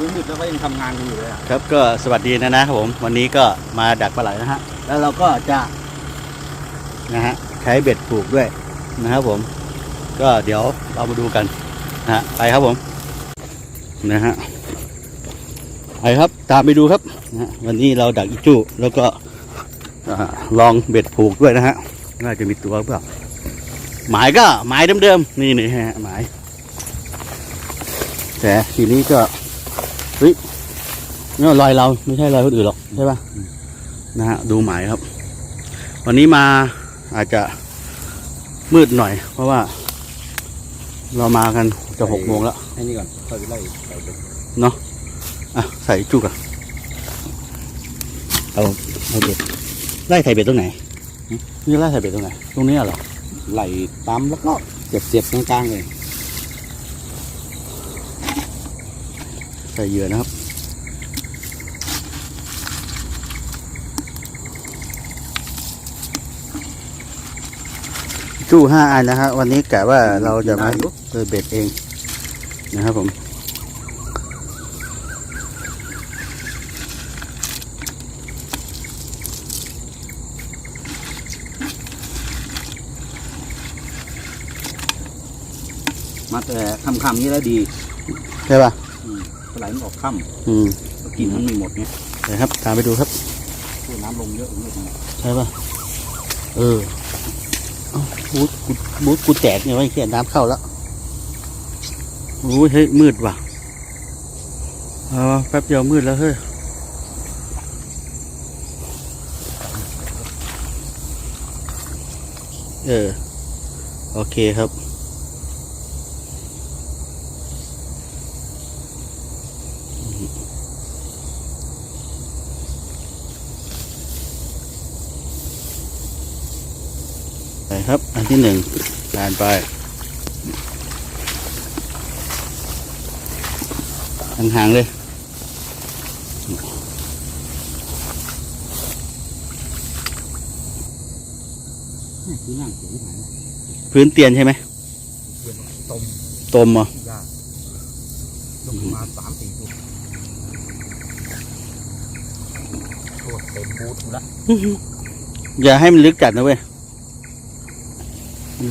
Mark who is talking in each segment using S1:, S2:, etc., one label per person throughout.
S1: มืดแล้วก็ยังทำงานกันอยู่เลยอะ
S2: ครับก็สวัสดีนะนะครับผมวันนี้ก็มาดักปลาไหลนะฮะแล้วเราก็จะนะฮะใช้เบ็ดผูกด้วยนะครับผม ก็เดี๋ยวเรามาดูกันนะฮะไปครับผมนะฮะไปครับตามไปดูครับนะฮะวันนี้เราดักอีจูแล้วก็อ่าลองเบ็ดผูกด้วยนะฮะน่าจะมีตัวหรือเปล่าหมายก็หมายเดิมๆนี่นี่ฮะหมายแต่ทีนี้ก็ เฮ้ยนี่รอยเราไม่ใช่รอยคนอื่นหรอกใช่ปะนะฮะดูหมายครับ วันนี้มาอาจจะมืดหน่อย เพราะว่า เรามากันจะหกโมงแล้ว
S1: ให้นี่ก่อนค่อยไปไล่ใส่ไป
S2: อะใส่จุกอะเอาเอาเบ็ดไล่ใส่เบ็ดตรงไหนหึนี่ไล่ใส่เบ็ดตรงไหนตรงนี้เหรอ
S1: ไหล่ตามแล้วก็เสียบเสียบๆกลางๆเลย
S2: ส่เหยื่อนะครับ จู้ห้าอันนะฮะวันนี้กะว่าเราจะมาเออเบ็ดเองนะครับผม
S1: มาแต่ค่ำๆนี่แล้วดี
S2: ใช่ป่ะ
S1: ปลา ไหลมันออกค่
S2: อืมำ
S1: กินมันไม่หมดเนี่ย
S2: เดี๋ยวครับ ตามไปดูครับ
S1: ช่วน้ำลงเยอะเลยนะ
S2: ใช่ป่ะ เออเอ้าบูทกูบูทกูแตกเนี่ยไว้เขียนน้ำเข้าแล้วโอ้ยเฮ้ยมืดว่ะเอาวะแป๊บเดียวมืดแล้วเฮ้ยเออ โอเคครับ ไปครับ อัน ที่หนึ่งผ่านไปห่างๆเลย
S1: ที่นั่งเสียงหาย
S2: พื้นเตียนใช่ไหม
S1: เย็นต้ม
S2: ตมเหรอะ
S1: ยากลงมาสามสี่ตัวโคตรเต็มบูทละ
S2: อย่าให้มันลึกจัดนะเว้ยมัน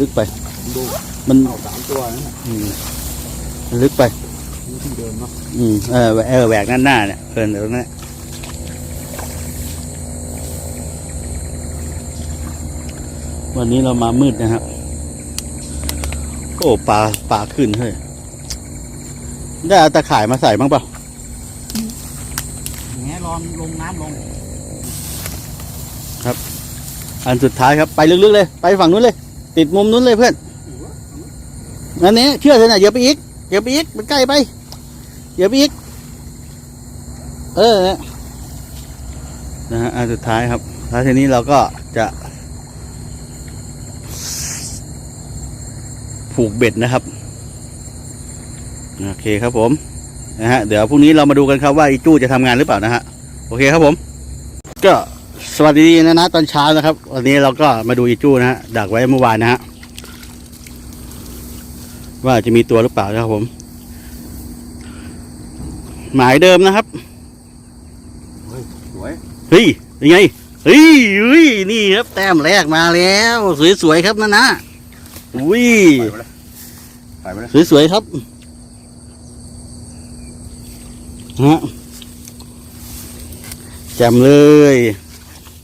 S2: ลึกไป
S1: ผมดู
S2: มัน
S1: เอาสามตัวนั่นแหละ
S2: อืมมันลึกไป
S1: นี่ที่เดิมเนาะ
S2: อืมเออเออแหวกหน้าหน้าเนี่ยเพลินเดี๋ยวนั้นแหละวันนี้เรามามืดนะครับโอ้ปลาปลาขึ้นเฮ้ยได้เอาตะข่ายมาใส่บ้างเปล่า
S1: แงลองลงน้ำลง
S2: อันสุดท้ายครับ ไปลึกๆเลย ไปฝั่งนู้นเลย ติดมุมนู้นเลยเพื่อนนั่นนี้เชื่อเถอะนะอย่าไปอีกอย่าไปอีกมันใกล้ไปอย่าไปอีก เออนะนะฮะอันสุดท้ายครับแล้วทีนี้เราก็จะ ผูกเบ็ดนะครับโอเคครับผมนะฮะเดี๋ยวพรุ่งนี้เรามาดูกันครับว่าอีจู้จะทำงานหรือเปล่านะฮะโอเคครับผม ก็ สวัสดีนะนะตอนเช้านะครับ วันนี้เราก็มาดูอีจู้นะฮะดักไว้เมื่อวานนะฮะว่าจะมีตัวหรือเปล่านะครับผม หมายเดิมนะครับ
S1: สวย
S2: เฮ้ยยังไงเฮ้ยเฮ้ยนี่ครับแต้มแรกมาแล้ว สวยๆครับนะนะอุ้ย
S1: ไปไปเลย
S2: สวยๆครับฮะแจ่มเลย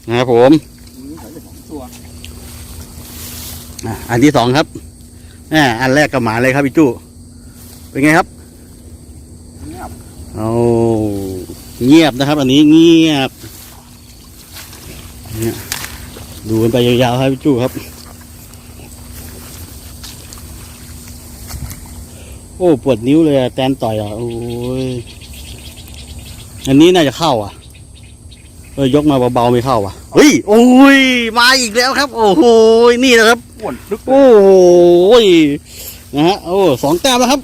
S2: นะครับผม
S1: นี่ใส่ไปสองตัว
S2: อะอันที่สองครับแหมอันแรกก็หมาเลยครับพี่จู้เป็นไงครับ
S1: เงียบ
S2: เอาเงียบนะครับ อันนี้เงียบเนี่ยดูกันไปยาวๆครับพี่จู้ครับ โอ้ปวดนิ้วเลยอะแตนต่อยอะโอ้ยอันนี้น่าจะเข้าอะ เออยกมาเบาๆไม่เข้าอะเฮ้ยโอ้ยมาอีกแล้วครับ โอ้โหนี่นะครับ
S1: อ้วนลึก
S2: โอ้โหนะฮะโอ้สองแต้มแล้วครับ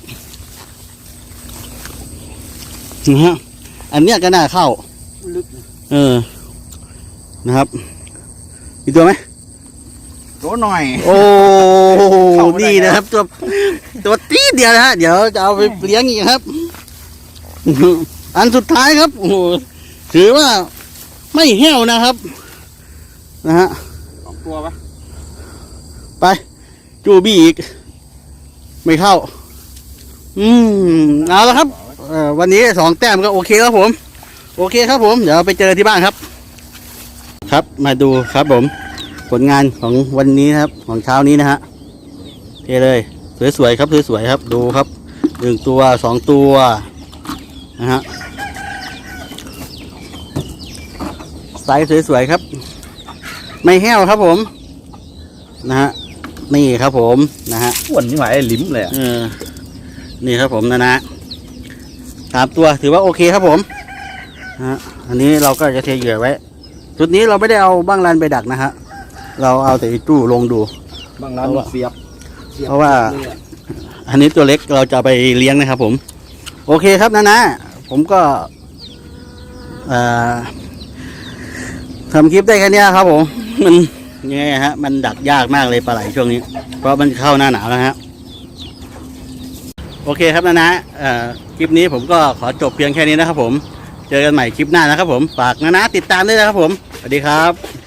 S2: นะฮะอันเนี้ยก็น่าเข้า
S1: ลึก
S2: เออ นะครับมีตัวไหม
S1: โตหน่อย
S2: โอ้
S1: เข้าไม่ได้
S2: นี่นะครับ ตัวตัวตีดเดียวนะฮะเดี๋ยวจะเอาไปเลี้ยงอีกครับ อันสุดท้ายครับโอ้โหถือว่า ไม่แห้วนะครับ นะฮะ
S1: สองตัวปะ
S2: ไป จูบี้อีก ไม่เข้า อืมเอาละครับเอ่อวันนี้สองแต้มก็โอเคครับผม โอเคครับผม เดี๋ยวไปเจอที่บ้านครับ ครับมาดูครับผม ผลงานของวันนี้นะครับ ของเช้านี้นะฮะเทเลยสวยๆครับสวยๆครับ ดูครับหนึ่งตัวสองตัวนะฮะ ไซส์สวยๆครับ ไม่แห้วครับผม นะฮะนี่ครับผมนะฮะ
S1: อ้วนนี่หมายลิ้มเลยอะ
S2: เออนี่ครับผมนะนะสามตัวถือว่าโอเคครับผมนะฮะอันนี้เราก็จะเทเหยื่อไว้จุดนี้เราไม่ได้เอาบ้างรันไปดักนะฮะเราเอาแต่อีตู้ลงดู
S1: บางร้าน
S2: เพราะว่า
S1: เสียบสียบ
S2: เพราะว่า
S1: เลยอะ
S2: อันนี้ตัวเล็กเราจะเอาไปเลี้ยงนะครับผม โอเคครับนะนะผมก็เอ่อ ทำคลิปได้แค่นี้ครับผม มันยังไงฮะ มันดักยากมากเลยปลาไหลช่วงนี้ เพราะมันเข้าหน้าหนาวแล้วฮะ โอเคครับนะนะคลิปนี้ผมก็ขอจบเพียงแค่นี้นะครับผม เจอกันใหม่คลิปหน้านะครับผม ฝากนะนะติดตามด้วยนะครับผม สวัสดีครับ